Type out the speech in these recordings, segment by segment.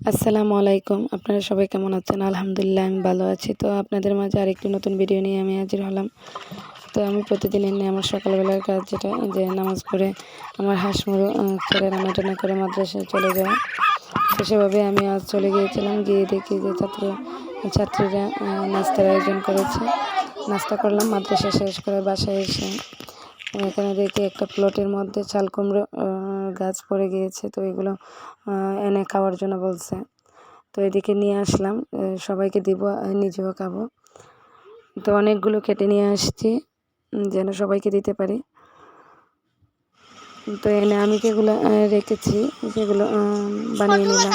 আসসালামু আলাইকুম। আপনারা সবাই কেমন আছেন? আলহামদুলিল্লাহ, আমি ভালো আছি। তো আপনাদের মাঝে আরেকটি নতুন ভিডিও নিয়ে আমি হাজির হলাম। তো আমি প্রতিদিন এনে আমার সকালবেলার কাজ যেটা, যে নামাজ পড়ে আমার হাঁস ছেলে রান্না টান্না করে মাদ্রাসায় চলে যাওয়া তো সেভাবে আমি আজ চলে গিয়েছিলাম, গিয়ে দেখি যে ছাত্র, ছাত্রীরা নাস্তার আয়োজন করেছে। নাস্তা করলাম, মাদ্রাসা শেষ করে বাসায় এসে। এখানে দেখি একটা প্লটের মধ্যে চাল কুমড়ো গাছ পড়ে গিয়েছে তো এগুলো এনে খাওয়ার জন্য বলছে। তো এদিকে নিয়ে আসলাম সবাইকে দিব নিজেও খাব। তো অনেকগুলো কেটে নিয়ে আসছি যেন সবাইকে দিতে পারি। তো এনে আমি যেগুলো রেখেছি সেগুলো আহ, বানিয়ে নিলাম।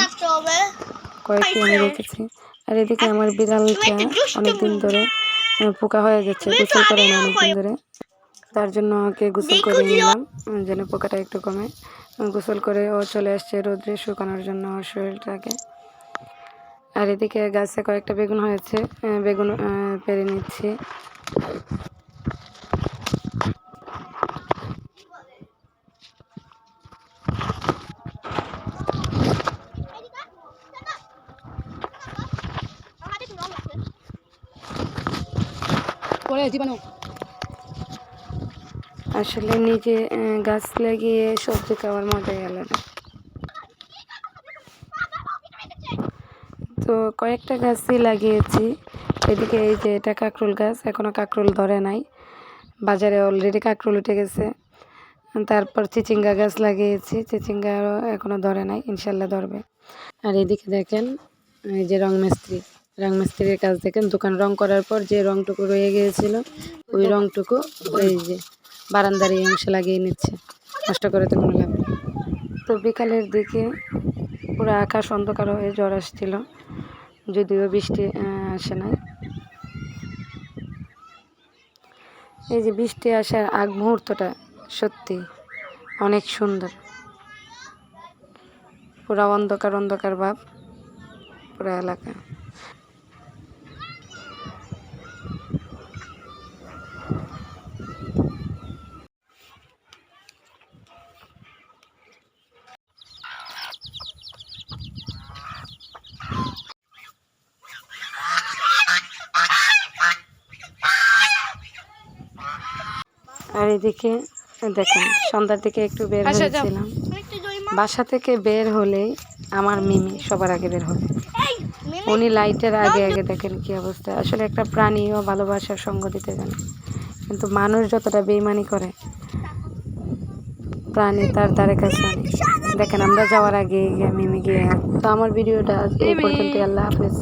কয়েকটি আমি রেখেছি। আর এদিকে আমার বিড়ালটা অনেকদিন ধরে পোকা হয়ে যাচ্ছে গোসল করে না অনেকদিন ধরে। তার জন্য ওকে গোসল করে নিলাম যেন পোকাটা একটু কমে। গোসল করে ও চলে আসছে রোদ্রে শুকানোর জন্য ওর শরীরটাকে। আর এদিকে গাছে কয়েকটা বেগুন হয়েছে বেগুন পেরে নিচ্ছি। পরে জীবাণু আসলে নিজে গাছ লাগিয়ে সবজি খাওয়ার মজাই আলাদা। তো কয়েকটা গাছই লাগিয়েছি। এদিকে এই যে এটা কাঁকরোল গাছ এখনও কাঁকরোল ধরে নাই। বাজারে অলরেডি কাঁকরোল উঠে গেছে। তারপর চিচিঙ্গা গাছ লাগিয়েছি, চিচিঙ্গা এখনও ধরে নাই, ইনশাল্লাহ ধরবে। আর এদিকে দেখেন, এই যে রং মিস্ত্রি। রং মিস্ত্রির কাজ দেখেন, দোকান রং করার পর যে রংটুকু রয়ে গিয়েছিল, ওই রংটুকু ওই যে বারান্দার এই অংশে লাগিয়ে নিচ্ছে। নষ্ট করে তো লাভ নেই তো বিকালের দিকে পুরো আকাশ অন্ধকার হয়ে জ্বর আসছিল, যদিও বৃষ্টি আসে নাই। এই যে বৃষ্টি আসার আগ মুহূর্তটা সত্যি অনেক সুন্দর। পুরা অন্ধকার অন্ধকার ভাব পুরো এলাকা। আর এদিকে দেখেন সন্ধ্যার দিকে একটু বের হয়েছিলাম। একটু বাসা থেকে বের হলেই আমার মিমি সবার আগে বের হবে। উনি লাইটের আগে আগে দেখেন কি অবস্থা। আসলে একটা প্রাণীও ভালোবাসার সঙ্গ দিতে জানে। কিন্তু মানুষ যতটা বেইমানি করে প্রাণী তার দ্বারে কাছে দেখেন আমরা যাওয়ার আগে গিয়ে মিমি গিয়ে তো আমার ভিডিওটা এই পর্যন্ত আল্লাহ হাফেজ।